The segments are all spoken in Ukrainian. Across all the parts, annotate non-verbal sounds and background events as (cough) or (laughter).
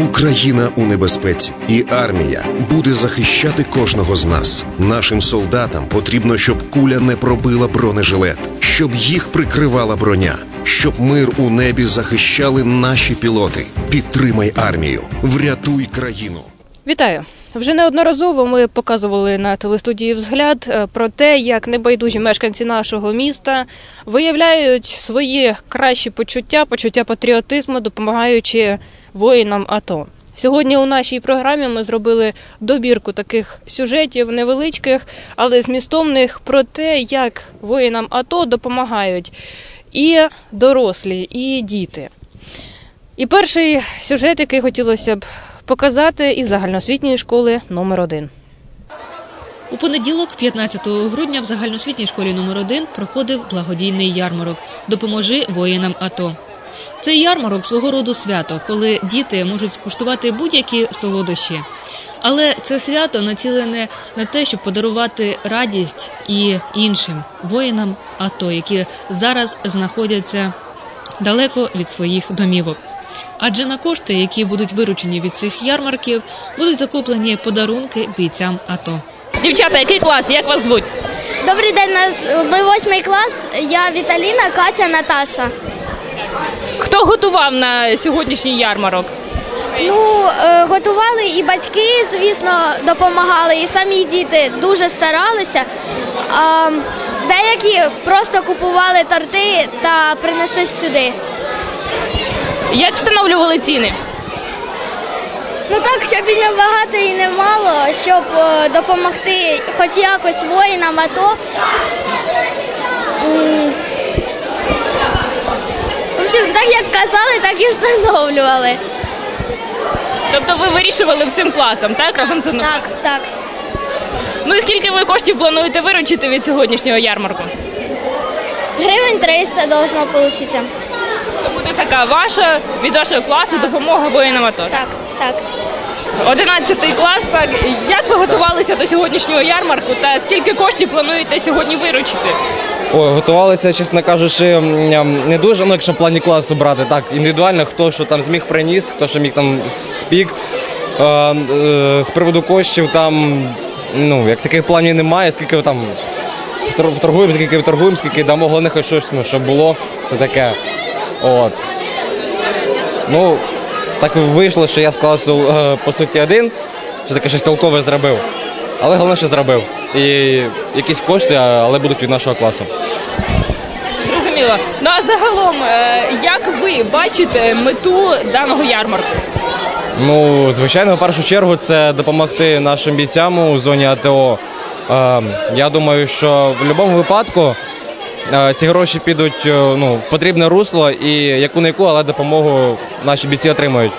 Україна у небезпеці, і армія буде захищати кожного з нас. Нашим солдатам потрібно, щоб куля не пробила бронежилет, щоб їх прикривала броня, щоб мир у небі захищали наші пілоти. Підтримай армію, врятуй країну. Вітаю! Вже неодноразово ми показували на телестудії взгляд е, про те, як небайдужі мешканці нашого міста виявляють свої кращі почуття, почуття патріотизму, допомагаючи воїнам АТО. Сьогодні у нашій програмі ми зробили добірку таких сюжетів невеличких, але змістовних про те, як воїнам АТО допомагають і дорослі, і діти. І перший сюжет, який хотілося б показати із загальноосвітньої школи номер 1 У понеділок, 15 грудня, в загальноосвітній школі номер 1 проходив благодійний ярмарок Допоможи воїнам АТО. Цей ярмарок свого роду свято, коли діти можуть скуштувати будь-які солодощі. Але це свято націлене на те, щоб подарувати радість і іншим воїнам АТО, які зараз знаходяться далеко від своїх домівок. Адже на кошти, які будуть виручені від цих ярмарків, будуть закуплені подарунки бійцям АТО. Дівчата, який клас? Як вас звуть? Добрий день, ми восьмий клас. Я Віталіна, Катя, Наташа. Хто готував на сьогоднішній ярмарок? Ну, е, готували і батьки, звісно, допомагали, і самі діти дуже старалися. Деякі просто купували торти та принесли сюди. Як встановлювали ціни? Ну так, щоб і не багато, і не мало, щоб е, допомогти хоч якось воїнам, АТО. М. В общем, так як казали, так і встановлювали. Тобто ви вирішували всім класом, так? Разом з одним? Так, так. Ну і скільки ви коштів плануєте виручити від сьогоднішнього ярмарку? Гривень 300 должно получиться. Це буде така ваша від вашого класу допомога воїнам АТО. Так, так. 11 клас. Так як ви готувалися до сьогоднішнього ярмарку та скільки коштів плануєте сьогодні виручити? Ой, готувалися, чесно кажучи, м, не дуже, ну якщо в плані класу брати, так, індивідуально, хто що там зміг приніс, хто що міг там спік. Е, е, з приводу коштів там, ну, як таких планів немає, скільки там втор- вторгуємо, скільки вторгуємо, скільки дамо, головне, хоч щось, ну, щоб було, це таке. От. Ну, так вийшло, що я з класу, е, по суті, один, що таке щось толкове зробив. Але головне, що зробив. І якісь кошти, але будуть від нашого класу. Зрозуміло. Ну а загалом, е, як ви бачите мету даного ярмарку? Ну, звичайно, в першу чергу це допомогти нашим бійцям у зоні АТО. Е, я думаю, що в будь-якому випадку ці гроші підуть е, ну, в потрібне русло і яку не яку, але допомогу наші бійці отримають.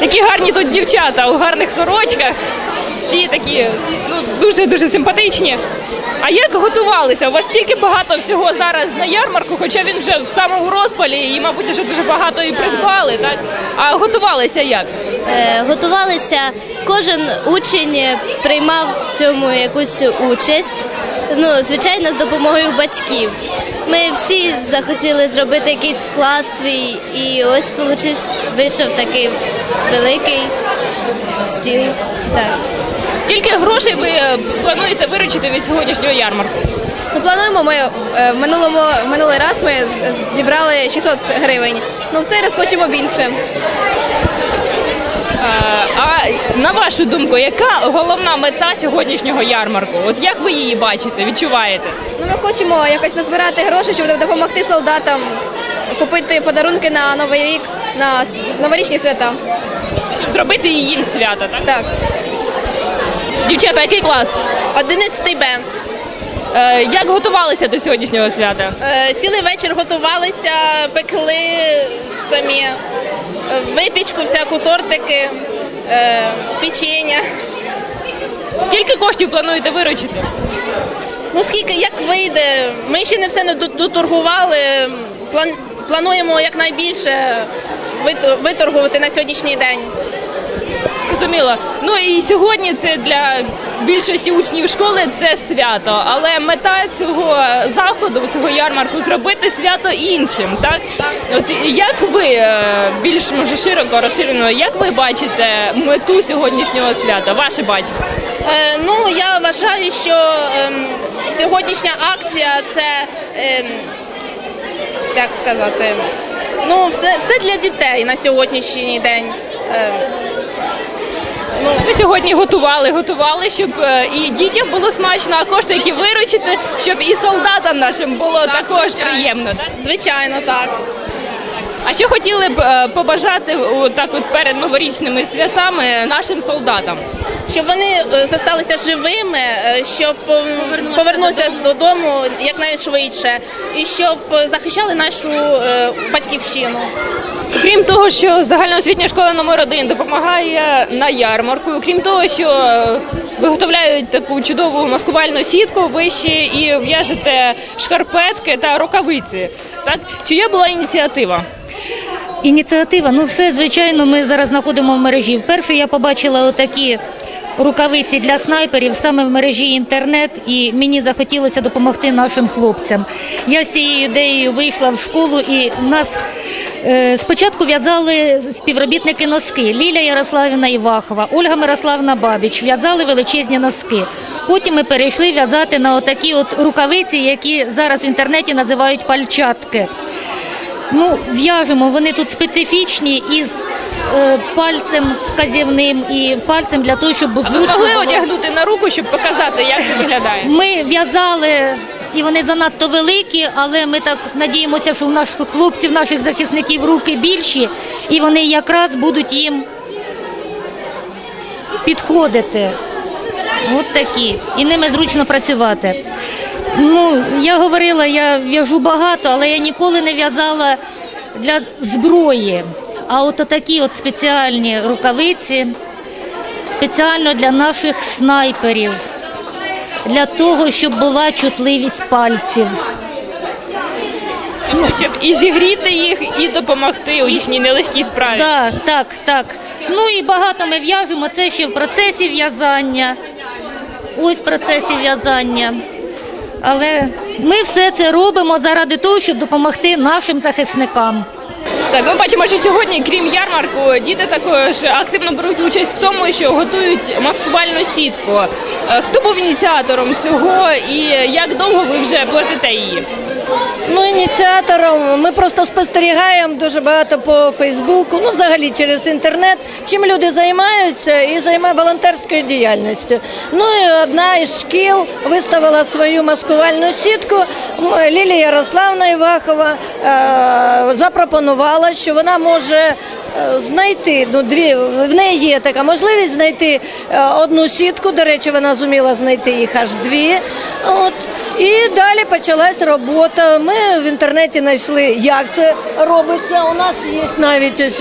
Які гарні тут дівчата у гарних сорочках. Всі такі ну дуже дуже симпатичні. А як готувалися? У вас стільки багато всього зараз на ярмарку, хоча він вже в самому розпалі і, мабуть, вже дуже багато і придбали, так? А готувалися як? Е, готувалися. Кожен учень приймав в цьому якусь участь. Ну, звичайно, з допомогою батьків. Ми всі захотіли зробити якийсь вклад свій, і ось вийшов такий великий стіл. Так. Скільки грошей ви е, плануєте виручити від сьогоднішнього ярмарку? Ну, плануємо ми е, в минулому минулий раз ми з- з- зібрали 600 гривень. Ну в цей раз хочемо більше. Е, А на вашу думку, яка головна мета сьогоднішнього ярмарку? От як ви її бачите, відчуваєте? Ну ми хочемо якось назбирати гроші, щоб допомогти солдатам купити подарунки на новий рік, на с- новорічні свята. Щоб зробити їм свято, так? Так, Дівчата, який клас? 11 Б. Е, Як готувалися до сьогоднішнього свята? Е, Цілий вечір готувалися, пекли самі е, випічку, всяку тортики, е, печення. Скільки коштів плануєте виручити? Ну скільки як вийде? Ми ще не все не до- доторгували. План, плануємо якнайбільше вит- виторгувати на сьогоднішній день. Розуміло. Ну і сьогодні це для більшості учнів школи це свято. Але мета цього заходу, цього ярмарку, зробити свято іншим. Так от як ви е, більш може широко розширено, як ви бачите мету сьогоднішнього свята? Ваше бачення? Е, ну, я вважаю, що ем, сьогоднішня акція це, ем, як сказати, ну, все, все для дітей на сьогоднішній день. Ну, сьогодні готували, готували, щоб е, і дітям було смачно, а кошти, які виручити, щоб і солдатам нашим було також звичайно. приємно. Так? звичайно, так. А що хотіли б е, побажати так от перед новорічними святами нашим солдатам? Щоб вони е, зосталися живими, е, щоб повернутися додому якнайшвидше, і щоб захищали нашу е, батьківщину. Крім того, що загальноосвітня школа номер 1 допомагає на ярмарку, крім того, що виготовляють таку чудову маскувальну сітку, ви ще і в'яжете шкарпетки та рукавиці. Так чия була ініціатива? Ініціатива, ну все, звичайно, ми зараз знаходимо в мережі. Вперше я побачила отакі рукавиці для снайперів саме в мережі інтернет, і мені захотілося допомогти нашим хлопцям. Я з цією ідеєю вийшла в школу, і нас е, спочатку в'язали співробітники носки Ліля Ярославівна Івахова, Ольга Мирославна Бабіч в'язали величезні носки. Потім ми перейшли в'язати на отакі от рукавиці, які зараз в інтернеті називають пальчатки. Ну, в'яжемо, вони тут специфічні із пальцем вказівним і пальцем для того, щоб А ви могли одягнути на руку, щоб показати, як це виглядає? Ми в'язали, і вони занадто великі, але ми так надіємося, що в наших хлопців, наших захисників руки більші, і вони якраз будуть їм підходити. От такі. І ними зручно працювати. Ну, я говорила, я в'яжу багато, але я ніколи не в'язала для зброї. А от такі от спеціальні рукавиці спеціально для наших снайперів, для того, щоб була чутливість пальців. Ну, щоб і зігріти їх, і допомогти у їхній нелегкій справі. Так, так, так. Ну і багато ми в'яжемо. Це ще в процесі в'язання. Ось в процесі в'язання. Але ми все це робимо заради того, щоб допомогти нашим захисникам. Так, ми бачимо, що сьогодні, крім ярмарку, діти також активно беруть участь в тому, що готують маскувальну сітку. Е, Хто був ініціатором цього і як довго ви вже платите її? Ну, ініціатором ми просто спостерігаємо дуже багато по Фейсбуку, ну взагалі через інтернет, чим люди займаються і займаються волонтерською діяльністю. Ну і одна із шкіл виставила свою маскувальну сітку. Лілія Ярославна Івахова е, запропонувала, що вона може е, знайти ну дві в неї є така можливість знайти е, одну сітку. До речі, вона зуміла знайти їх аж дві. От і далі почалась робота. Ми в інтернеті знайшли, як це робиться. У нас є навіть ось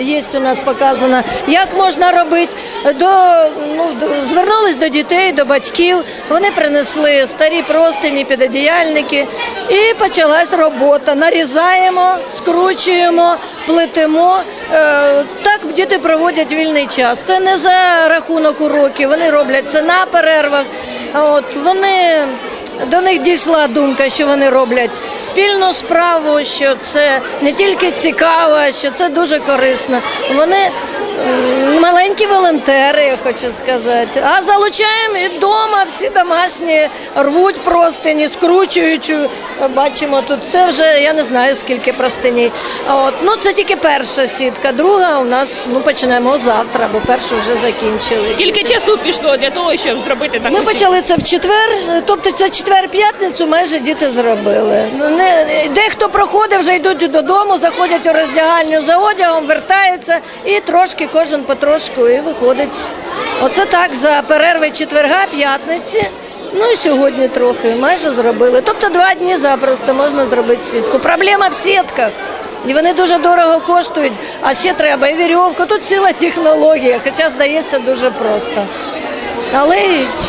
є у нас показано, як можна робити. До ну звернулись до дітей, до батьків. Вони принесли старі простині, підодіяльники, і почалась робота. Нарізаємо, скручуємо, плетемо. Е, Так діти проводять вільний час. Це не за рахунок уроків. Вони роблять це на перервах. От вони до них дійшла думка, що вони роблять спільну справу, що це не тільки цікаво, що це дуже корисно. Вони маленькі волонтери, я хочу сказати. А залучаємо і вдома всі домашні рвуть простині, скручують. Бачимо тут це вже я не знаю скільки простиній. От ну це тільки перша сітка. Друга у нас ну почнемо завтра, бо першу вже закінчили. Скільки часу пішло для того, щоб зробити таку Ми сітку? почали це в четвер, тобто це четвер-п'ятницю майже діти зробили. Ну, Не, дехто проходить, вже йдуть додому, заходять у роздягальню за одягом, вертаються і трошки кожен потрошку і виходить. Оце так за перерви четверга, п'ятниці. Ну і сьогодні трохи майже зробили. Тобто два дні запросто можна зробити сітку. Проблема в сітках. І вони дуже дорого коштують, а ще треба і вірьовку. Тут ціла технологія, хоча здається дуже просто. Але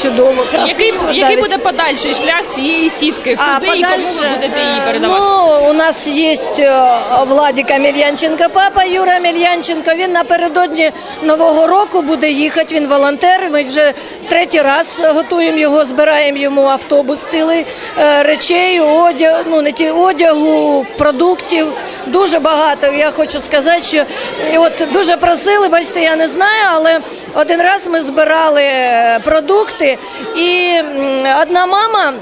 чудово. красиво, Який, який навіть. буде подальший шлях цієї сітки? А Куди і кому ви подальше, будете її передавати? Ну, у нас є э, Владик Амельянченко, папа Юра Амельянченко. Він напередодні Нового року буде їхати. Він волонтер. Ми вже третій раз готуємо його, збираємо йому автобус цілий е, речей, одяг, ну не ті одягу, продуктів. Дуже багато. Я хочу сказати, що е, от дуже просили, бачите, я не знаю, але один раз ми збирали продукти, і одна мама.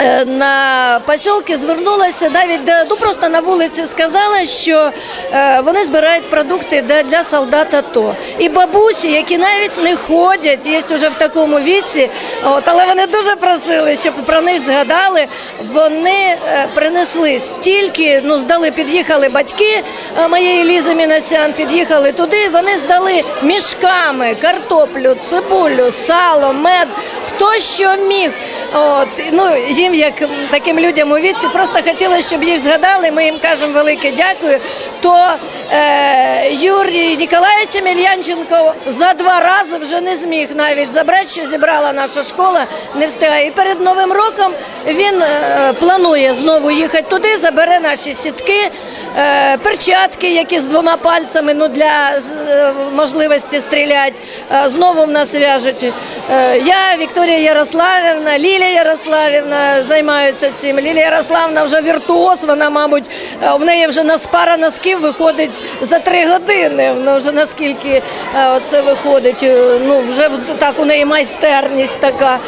Е, на посілки звернулася навіть до, ну просто на вулиці сказала, що е, вони збирають продукти для, для солдат АТО. І бабусі, які навіть не ходять, є вже в такому віці, от, але вони дуже просили, щоб про них згадали. Вони е, принесли стільки, ну здали, під'їхали батьки е, моєї Лізи Мінасян, під'їхали туди. Вони здали мішками картоплю, цибулю, сало, мед, хто що міг. От, ну, їм, як таким людям у віці, просто хотілося, щоб їх згадали. Ми їм кажемо велике дякую. То е, Юрій Ніколаєвич Емельянченко за два рази вже не зміг навіть забрати, що зібрала наша школа, не встигає. І перед Новим роком він е, планує знову їхати туди, забере наші сітки, е, перчатки, які з двома пальцями ну, для е, можливості стріляти. Е, знову в нас в'яжуть. Е, я, Вікторія Ярославівна, Лілія Ярославівна займаються цим. Лілія Ярославівна вже віртуоз, вона, мабуть, е, в неї вже на пара носків виходить за три години. Ну, вже наскільки е, це виходить. Е, Ну, вже так у неї майстерність така.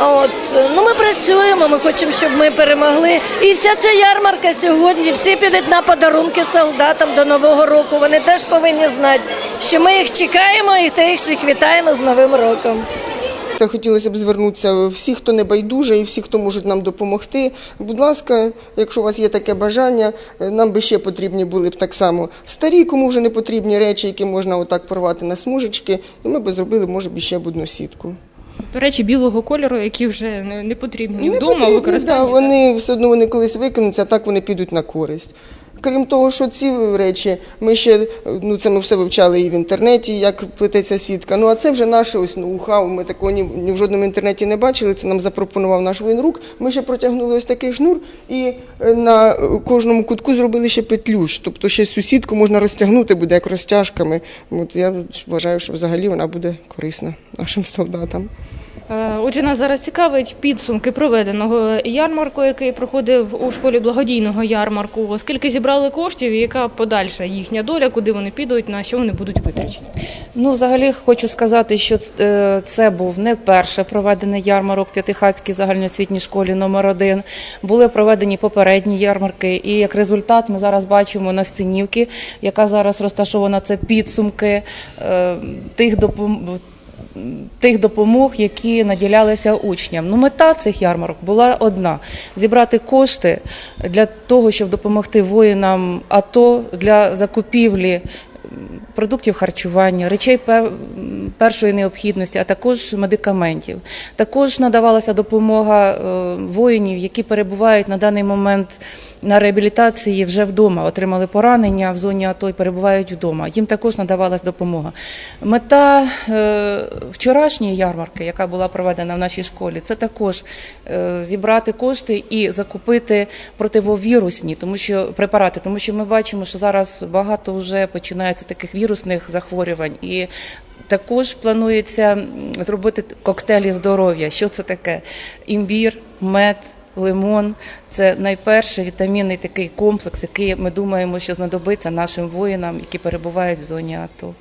От. Ну, ми працюємо, ми хочемо, щоб ми перемогли. І вся ця ярмарка сьогодні, всі підуть на подарунки солдатам до Нового року. Вони теж повинні знати, що ми їх чекаємо і їх всіх вітаємо з Новим роком. Та хотілося б звернутися всі, хто не байдуже, і всі, хто можуть нам допомогти. Будь ласка, якщо у вас є таке бажання, е, нам би ще потрібні були б так само старі, кому вже не потрібні речі, які можна отак порвати на смужечки, і ми б зробили, може б, ще б одну сітку. До речі, білого кольору, які вже не, потрібні Не вдома потрібно, використання. да, вони все одно вони колись викинуться, а так вони підуть на користь. Крім того, що ці речі, ми ще ну це ми все вивчали і в інтернеті, як плететься сітка. Ну а це вже наше ось ноу-хау. Ми такого ні, ні в жодному інтернеті не бачили. Це нам запропонував наш воєнрук. Ми ще протягнули ось такий шнур і е, на е, кожному кутку зробили ще петлюш. Тобто ще цю сітку можна розтягнути, буде як розтяжками. От я вважаю, що взагалі вона буде корисна нашим солдатам. Е, Отже, нас зараз цікавить підсумки проведеного ярмарку, який проходив у школі благодійного ярмарку. Скільки зібрали коштів і яка подальша їхня доля, куди вони підуть, на що вони будуть витрачені? Ну, взагалі хочу сказати, що е, це був не перше проведений ярмарок в П'ятихатській загальноосвітній школі номер 1 Були проведені попередні ярмарки, і як результат ми зараз бачимо на сценівці, яка зараз розташована, це підсумки е, тих допомог. Тих допомог, які наділялися учням. Ну, мета цих ярмарок була одна: зібрати кошти для того, щоб допомогти воїнам АТО для закупівлі продуктів харчування, речей першої необхідності, а також медикаментів. Також надавалася допомога е, воїнів, які перебувають на даний момент на реабілітації вже вдома, отримали поранення в зоні АТО і перебувають вдома. Їм також надавалась допомога. Мета е, вчорашньої ярмарки, яка була проведена в нашій школі, це також е, зібрати кошти і закупити противовірусні, тому що препарати, тому що ми бачимо, що зараз багато вже починається таких вірусних захворювань і. Також планується зробити коктейлі здоров'я. Що це таке? Імбір, мед, лимон це найперший вітамінний такий комплекс, який ми думаємо, що знадобиться нашим воїнам, які перебувають в зоні АТО.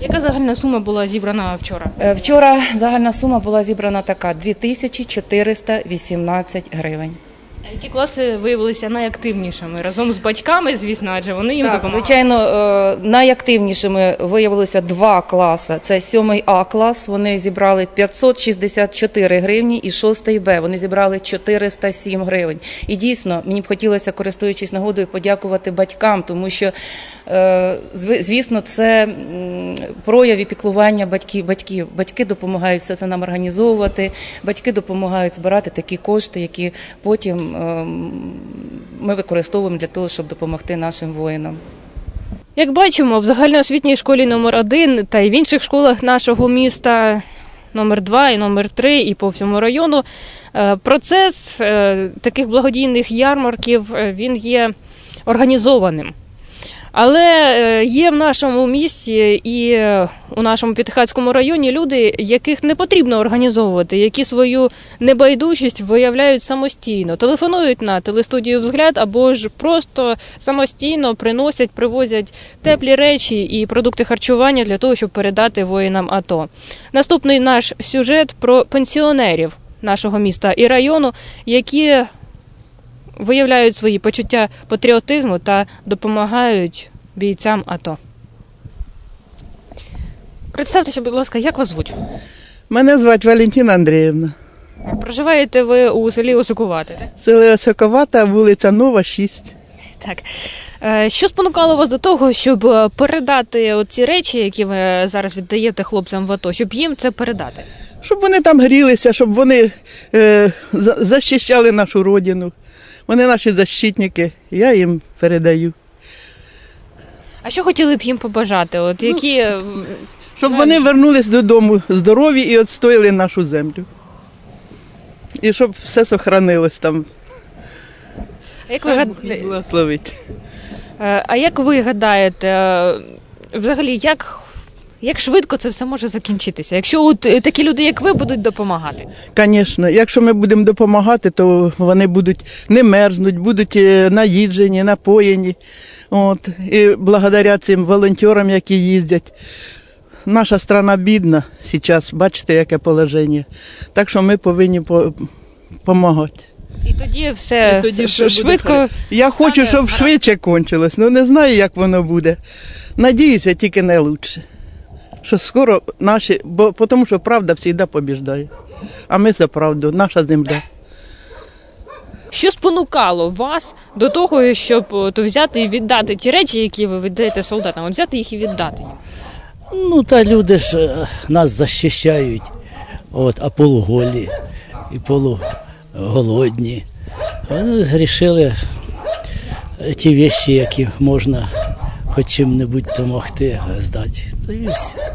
Яка загальна сума була зібрана вчора? Е, Вчора загальна сума була зібрана така 2418 гривень. Які класи виявилися найактивнішими разом з батьками, звісно, адже вони їм Так, допомагали? звичайно, е, найактивнішими виявилося два класи. Це 7 А клас. Вони зібрали 564 гривні, і 6 Б. Вони зібрали 407 гривень. І дійсно, мені б хотілося, користуючись нагодою, подякувати батькам, тому що, е, звісно, це прояв і піклування батьків. Батьків батьки допомагають все це нам організовувати. Батьки допомагають збирати такі кошти, які потім ем, ми використовуємо для того, щоб допомогти нашим воїнам. Як бачимо, в загальноосвітній школі номер 1 та й в інших школах нашого міста номер 2 і номер 3 і по всьому району. Е, Процес е, таких благодійних ярмарків е, він є організованим. Але е, є в нашому місті і у нашому П'ятихатському районі люди, яких не потрібно організовувати, які свою небайдужість виявляють самостійно, телефонують на телестудію взгляд або ж просто самостійно приносять, привозять теплі речі і продукти харчування для того, щоб передати воїнам АТО. Наступний наш сюжет про пенсіонерів нашого міста і району, які виявляють свої почуття патріотизму та допомагають бійцям АТО. Представтеся, будь ласка, як вас звуть? Мене звати Валентина Андріївна. Проживаєте ви у селі Осокувати? так? Село Осоковата, вулиця Нова, 6. Так. Е, Що спонукало вас до того, щоб е, передати ці речі, які ви зараз віддаєте хлопцям в АТО, щоб їм це передати? Щоб вони там грілися, щоб вони е, за- захищали нашу родину. Вони наші защитники, я їм передаю. А що хотіли б їм побажати? От які е, м, Щоб вони вернулись додому здорові і відстояли нашу землю. І щоб все сохранилось там. а як ви гад- благословить. Е, А як ви гадаєте, е, взагалі, як, як швидко це все може закінчитися? Якщо от е, такі люди, як ви, будуть допомагати? Звісно, якщо ми будемо допомагати, то вони будуть не мерзнуть, будуть е, наїджені, напоєні. От. І благодаря цим волонтерам, які їздять. Наша страна бідна зараз, бачите, яке положення. Так що ми повинні допомагати. І тоді все І тоді все швидко. хорошо. Я хочу, щоб швидше кончилось. Ну не знаю, як воно буде. Надіюся, тільки лучше. Що скоро наші, бо тому що правда завжди побіждає. А ми за правду, наша земля. Що спонукало вас до того, щоб от, взяти і віддати ті речі, які ви віддаєте солдатам, от взяти їх і віддати їм? Ну, та люди ж е, нас захищають, от, а полуголі і полуголодні. Вони зрішили ті вещі, які можна хоч чим-небудь допомогти, здати. То і все.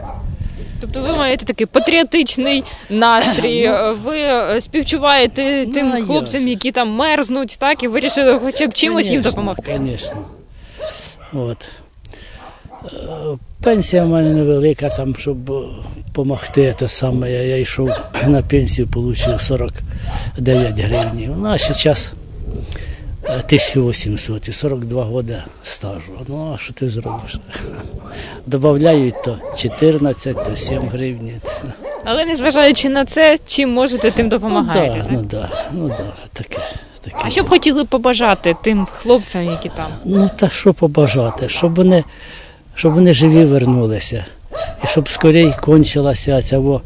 Тобто ви маєте такий патріотичний настрій, е, ви е, співчуваєте тим а я хлопцям, які там мерзнуть, так, і вирішили хоча б чимось їм Конечно, допомогти. Звісно. От. Е, Пенсія в мене невелика, там, щоб допомогти. Те саме, я, я йшов на пенсію, отримав 49 гривень. У нас зараз 1800 і 42 роки стажу. Ну, а що ти зробиш? (laughs) Добавляють то 14, то 7 гривень. Але незважаючи на це, чим можете, тим Ну, допомагаєте. да, так? ну, да, ну да, таке. таке. А що б хотіли побажати тим хлопцям, які там? Ну та що побажати, щоб вони, щоб вони живі вернулися. І щоб скорей кончилася ця во,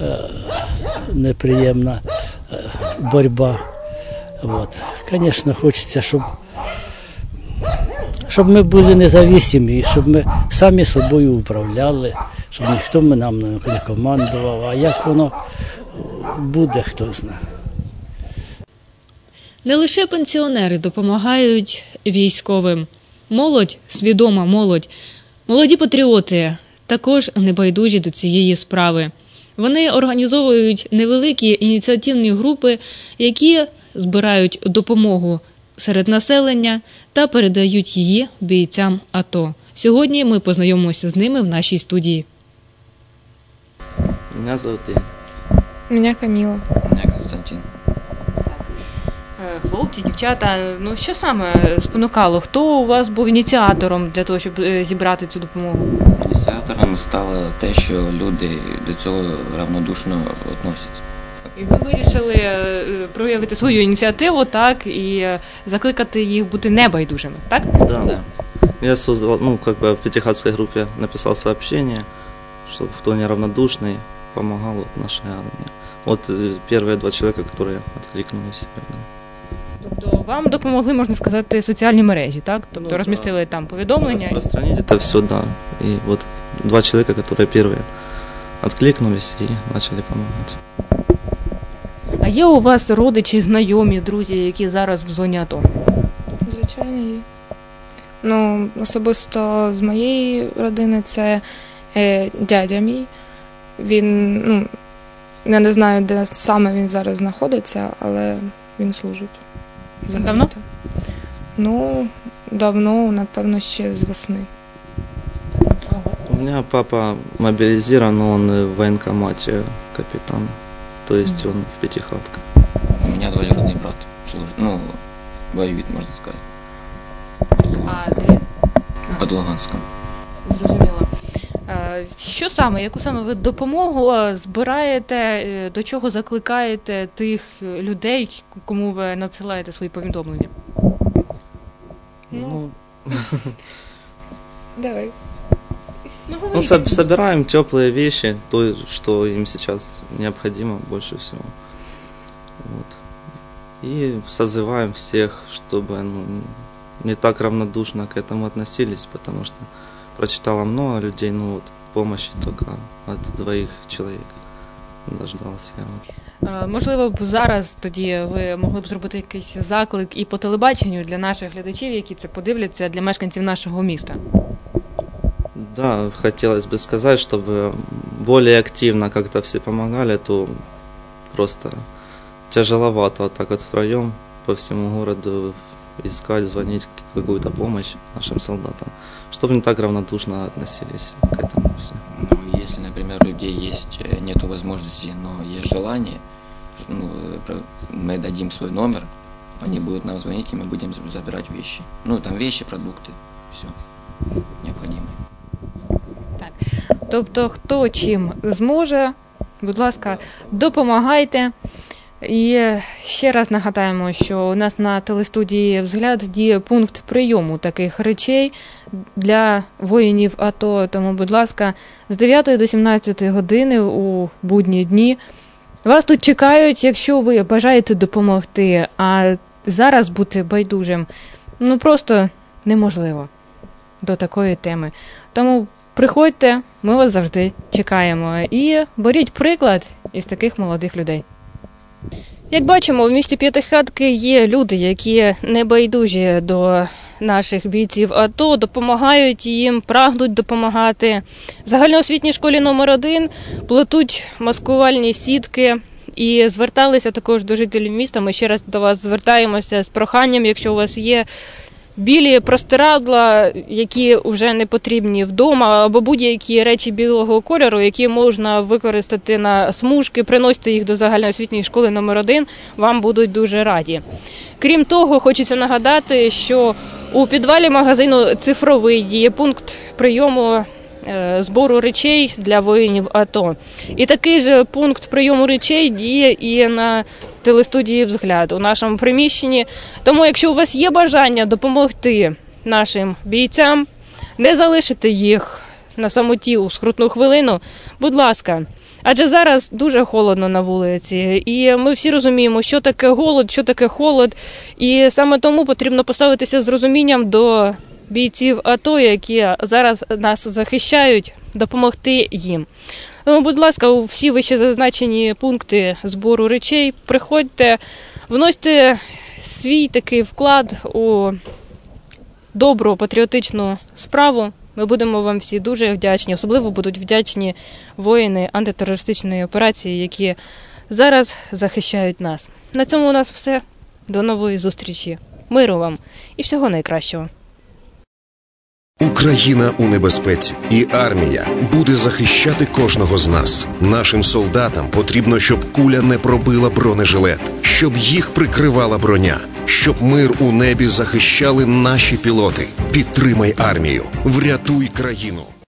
е, неприємна е, боротьба. От. Звісно, хочеться, щоб, щоб ми були независимі, і щоб ми самі собою управляли, щоб ніхто нам не командував. А як воно буде, хто знає. Не лише пенсіонери допомагають військовим. Молодь, свідома молодь, молоді патріоти також небайдужі до цієї справи. Вони організовують невеликі ініціативні групи, які збирають допомогу серед населення та передають її бійцям АТО. Сьогодні ми познайомимося з ними в нашій студії. Меня зовут Игорь. Меня Камила. Меня Константин. Е, Хлопці, дівчата, ну що саме спонукало? Хто у вас був ініціатором для того, щоб е, зібрати цю допомогу? Ініціатором стало те, що люди до цього равнодушно відносяться. І ви вирішили е, проявити свою ініціативу, так і е, закликати їх бути небайдужими, так? Да. Я создал, ну, как бы в пятихатской группе написал сообщение, чтобы кто неравнодушный помогал вот нашей армии. Вот э, первые два человека, которые откликнулись. да. Тобто вам допомогли, можна сказати, соціальні мережі, так? Тобто Ну, да. розмістили там повідомлення. Распространить это все, да. И вот два человека, которые первые откликнулись и начали помогать. А є у вас родичі, знайомі, друзі, які зараз в зоні АТО? Звичайно, є. Ну, особисто з моєї родини це е, дядя мій. Він, ну, Я не знаю, де саме він зараз знаходиться, але він служить. Взагалі-то. Давно? Ну, давно, напевно, ще з весни. У меня папа мобилизирован, но он в военкомате капитан. То есть он в пятихатке. У меня двоюродный брат служит, ну, воюет, можно сказать. А де? Под Луганском. Зрозуміло. Е, Що саме, яку саме ви допомогу е, збираєте, е, до чого закликаєте тих е, людей, кому ви надсилаєте свої повідомлення? Ну, Давай. ну соб- собираем теплые вещи, то, что им сейчас необходимо больше всего. Вот. И созываем всех, чтобы ну, не так равнодушно к этому относились, потому что прочитала много людей, ну вот помощи только от двоих человек дождался я. вот. Е, Можливо, б зараз тоді ви могли б зробити якийсь заклик і по телебаченню для наших глядачів, які це подивляться, для мешканців нашого міста. Да, хотелось бы сказать, чтобы более активно как-то все помогали, то просто тяжеловато вот так вот втроем по всему городу искать, звонить какую-то помощь нашим солдатам, чтобы не так равнодушно относились к этому все. Ну, если, например, у людей есть, э, нету возможности, но есть желание, ну, э, мы дадим свой номер, они будут нам звонить, и мы будем за- забирать вещи. Ну, там вещи, продукты, все необходимое. Тобто, хто чим зможе, будь ласка, допомагайте. І ще раз нагадаємо, що у нас на телестудії взгляд діє пункт прийому таких речей для воїнів АТО. Тому, будь ласка, з 9 до 17 години у будні дні вас тут чекають, якщо ви бажаєте допомогти. А зараз бути байдужим ну просто неможливо до такої теми. Тому приходьте, ми вас завжди чекаємо. І беріть приклад із таких молодих людей. Як бачимо, в місті П'ятихатки є люди, які не байдужі до наших бійців АТО, допомагають їм, прагнуть допомагати. В загальноосвітній школі номер 1 плетуть маскувальні сітки. І зверталися також до жителів міста. Ми ще раз до вас звертаємося з проханням, якщо у вас є білі простирадла, які вже не потрібні вдома, або будь-які речі білого кольору, які можна використати на смужки, приносити їх до загальноосвітньої школи номер 1 вам будуть дуже раді. Крім того, хочеться нагадати, що у підвалі магазину цифровий діє пункт прийому. е, Збору речей для воїнів АТО. І такий же пункт прийому речей діє і на телестудії взгляд у нашому приміщенні. Тому, якщо у вас є бажання допомогти нашим бійцям, не залишити їх на самоті у скрутну хвилину, будь ласка. Адже зараз дуже холодно на вулиці, і ми всі розуміємо, що таке голод, що таке холод. І саме тому потрібно поставитися з розумінням до бійців АТО, які зараз нас захищають, допомогти їм. Тому, будь ласка, у всі вище зазначені пункти збору речей приходьте, вносьте свій такий вклад у добру патріотичну справу. Ми будемо вам всі дуже вдячні. Особливо будуть вдячні воїни антитерористичної операції, які зараз захищають нас. На цьому у нас все. До нової зустрічі. Миру вам і всього найкращого. Україна у небезпеці, і армія буде захищати кожного з нас. Нашим солдатам потрібно, щоб куля не пробила бронежилет, щоб їх прикривала броня, щоб мир у небі захищали наші пілоти. Підтримай армію, врятуй країну.